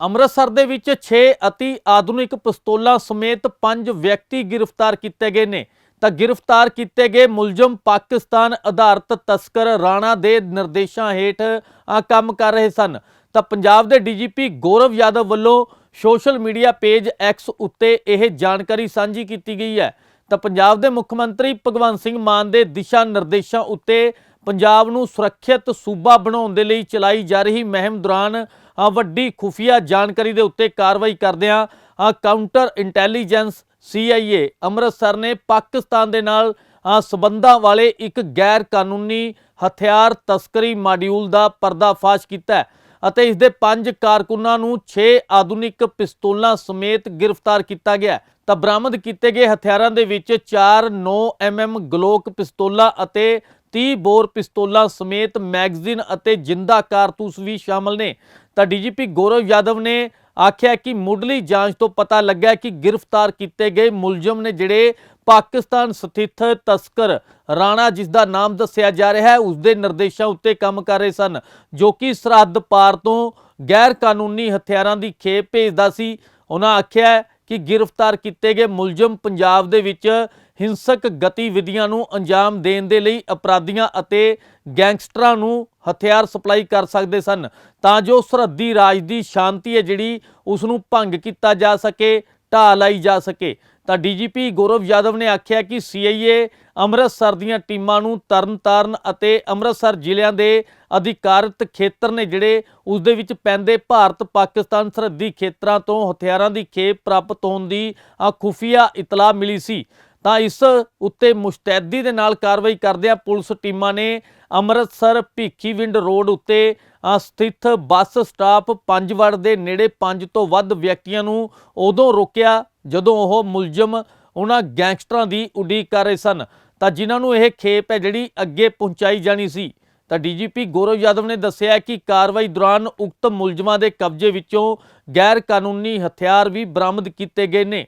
ਅੰਮ੍ਰਿਤਸਰ ਦੇ ਵਿੱਚ 6 ਅਤੀ ਆਧੁਨਿਕ ਪਿਸਤੌਲਾਂ ਸਮੇਤ 5 ਵਿਅਕਤੀ ਗ੍ਰਿਫਤਾਰ ਕੀਤੇ ਗਏ ਨੇ। ਤਾਂ ਗ੍ਰਿਫਤਾਰ ਕੀਤੇ ਗਏ ਮੁਲਜ਼ਮ ਪਾਕਿਸਤਾਨ ਆਧਾਰਿਤ ਤਸਕਰ ਰਾਣਾ ਦੇ ਨਿਰਦੇਸ਼ਾਂ ਹੇਠ ਕੰਮ ਕਰ ਰਹੇ ਸਨ। ਤਾਂ ਪੰਜਾਬ ਦੇ ਡੀਜੀਪੀ ਗੌਰਵ ਯਾਦਵ ਵੱਲੋਂ ਸੋਸ਼ਲ ਮੀਡੀਆ ਪੇਜ ਐਕਸ ਉੱਤੇ ਇਹ ਜਾਣਕਾਰੀ ਸਾਂਝੀ ਕੀਤੀ ਗਈ ਹੈ। ਤਾਂ ਪੰਜਾਬ ਦੇ ਮੁੱਖ ਮੰਤਰੀ ਭਗਵੰਤ ਸਿੰਘ ਮਾਨ ਦੇ ਦਿਸ਼ਾ ਨਿਰਦੇਸ਼ਾਂ ਉੱਤੇ ਪੰਜਾਬ ਨੂੰ ਸੁਰੱਖਿਅਤ ਸੂਬਾ ਬਣਾਉਣ ਦੇ ਲਈ ਚਲਾਈ ਜਾ ਰਹੀ ਮੁਹਿੰਮ ਦੌਰਾਨ ਵੱਡੀ ਖੁਫੀਆ ਜਾਣਕਾਰੀ ਦੇ ਉੱਤੇ ਕਾਰਵਾਈ ਕਰਦਿਆਂ ਕਾਊਂਟਰ ਇੰਟੈਲੀਜੈਂਸ CIA ਅੰਮ੍ਰਿਤਸਰ ਨੇ ਪਾਕਿਸਤਾਨ ਦੇ ਨਾਲ ਅ, ਸਬੰਧਾਂ ਵਾਲੇ ਇੱਕ ਗੈਰ ਕਾਨੂੰਨੀ ਹਥਿਆਰ ਤਸਕਰੀ ਮਾਡਿਊਲ ਦਾ ਪਰਦਾਫਾਸ਼ ਕੀਤਾ। ਹੈ ਅਤੇ ਇਸ ਦੇ ਪੰਜ ਕਾਰਕੁਨਾਂ ਨੂੰ 6 ਆਧੁਨਿਕ ਪਿਸਤੌਲਾਂ ਸਮੇਤ ਗ੍ਰਿਫਤਾਰ ਕੀਤਾ ਗਿਆ ਤਾਂ ਬਰਾਮਦ ਕੀਤੇ ਗਏ ਹਥਿਆਰਾਂ ਦੇ ਵਿੱਚ 4 9mm ਗਲੋਕ ਪਿਸਤੌਲਾਂ ਅਤੇ 30 ਬੋਰ ਪਿਸਤੌਲਾਂ ਸਮੇਤ ਮੈਗਜ਼ੀਨ ਅਤੇ ਜਿੰਦਾ ਕਾਰਤੂਸ ਵੀ ਸ਼ਾਮਲ ਨੇ। ਤਾਂ ਡੀਜੀਪੀ ਗੌਰਵ ਯਾਦਵ ਨੇ ਆਖਿਆ ਕਿ ਮੁੱਢਲੀ ਜਾਂਚ ਤੋਂ ਪਤਾ ਲੱਗਾ ਕਿ ਗ੍ਰਿਫਤਾਰ ਕੀਤੇ ਗਏ ਮੁਲਜ਼ਮ ਨੇ ਜਿਹੜੇ ਪਾਕਿਸਤਾਨ ਸਥਿਤ ਤਸਕਰ ਰਾਣਾ, ਜਿਸ ਦਾ ਨਾਮ ਦੱਸਿਆ ਜਾ ਰਿਹਾ ਹੈ ਉਸ ਦੇ ਨਿਰਦੇਸ਼ਾਂ ਉੱਤੇ ਕੰਮ ਕਰ ਰਹੇ ਸਨ, ਜੋ ਕਿ ਸਰਹੱਦ ਪਾਰ ਤੋਂ ਗੈਰ ਕਾਨੂੰਨੀ ਹਥਿਆਰਾਂ ਦੀ ਖੇਪ ਭੇਜਦਾ ਸੀ। ਉਹਨਾਂ ਆਖਿਆ ਕਿ ਗ੍ਰਿਫਤਾਰ ਕੀਤੇ ਗਏ ਮੁਲਜ਼ਮ ਪੰਜਾਬ ਦੇ ਵਿੱਚ ਹਿੰਸਕ ਗਤੀਵਿਧੀਆਂ ਨੂੰ ਅੰਜਾਮ ਦੇਣ ਦੇ ਲਈ ਅਪਰਾਧੀਆਂ ਅਤੇ ਗੈਂਗਸਟਰਾਂ ਨੂੰ ਹਥਿਆਰ ਸਪਲਾਈ ਕਰ ਸਕਦੇ ਸਨ, ਤਾਂ ਜੋ ਸਰਹੱਦੀ ਰਾਜ ਦੀ ਸ਼ਾਂਤੀ ਹੈ ਜਿਹੜੀ ਉਸ ਨੂੰ ਭੰਗ ਕੀਤਾ ਜਾ ਸਕੇ, ਢਾਹ ਲਾਈ ਜਾ ਸਕੇ। ਤਾਂ ਡੀਜੀਪੀ ਗੌਰਵ ਯਾਦਵ ਨੇ ਆਖਿਆ ਕਿ CIA ਅੰਮ੍ਰਿਤਸਰ ਦੀਆਂ ਟੀਮਾਂ ਨੂੰ ਤਰਨਤਾਰਨ ਅਤੇ ਅੰਮ੍ਰਿਤਸਰ ਜ਼ਿਲ੍ਹਿਆਂ ਦੇ ਅਧਿਕਾਰਤ ਖੇਤਰ ਨੇ ਜਿਹੜੇ ਉਸ ਦੇ ਵਿੱਚ ਪੈਂਦੇ ਭਾਰਤ ਪਾਕਿਸਤਾਨ ਸਰਹੱਦੀ ਖੇਤਰਾਂ ਤੋਂ ਹਥਿਆਰਾਂ ਦੀ ਖੇਪ ਪ੍ਰਾਪਤ ਹੋਣ ਦੀ ਅ, ਖੁਫੀਆ ਇਤਲਾਹ ਮਿਲੀ ਸੀ। ਤਾਂ ਇਸ ਉੱਤੇ ਮੁਸ਼ਤੈਦੀ ਦੇ ਨਾਲ ਕਾਰਵਾਈ ਕਰਦਿਆਂ ਪੁਲਿਸ ਟੀਮਾਂ ਨੇ ਅੰਮ੍ਰਿਤਸਰ ਭੀਖੀਵਿੰਡ ਰੋਡ ਉੱਤੇ ਸਥਿਤ ਬੱਸ ਸਟਾਪ ਪੰਜਵੜ ਦੇ ਨੇੜੇ ਪੰਜ ਤੋਂ ਵੱਧ ਵਿਅਕਤੀਆਂ ਨੂੰ ਉਦੋਂ ਰੋਕਿਆ ਜਦੋਂ ਉਹ ਮੁਲਜ਼ਮ ਉਹਨਾਂ ਗੈਂਗਸਟਰਾਂ ਦੀ ਉਡੀਕ ਕਰ ਰਹੇ ਸਨ। ਤਾਂ ਜਿਨ੍ਹਾਂ ਨੂੰ ਇਹ ਖੇਪ ਹੈ ਜਿਹੜੀ ਅੱਗੇ ਪਹੁੰਚਾਈ ਜਾਣੀ ਸੀ। ਤਾਂ ਡੀਜੀਪੀ ਗੌਰਵ ਯਾਦਵ ਨੇ ਦੱਸਿਆ ਕਿ ਕਾਰਵਾਈ ਦੌਰਾਨ ਉਕਤ ਮੁਲਜ਼ਮਾਂ ਦੇ ਕਬਜ਼ੇ ਵਿੱਚੋਂ ਗੈਰ ਕਾਨੂੰਨੀ ਹਥਿਆਰ ਵੀ ਬਰਾਮਦ ਕੀਤੇ ਗਏ ਨੇ।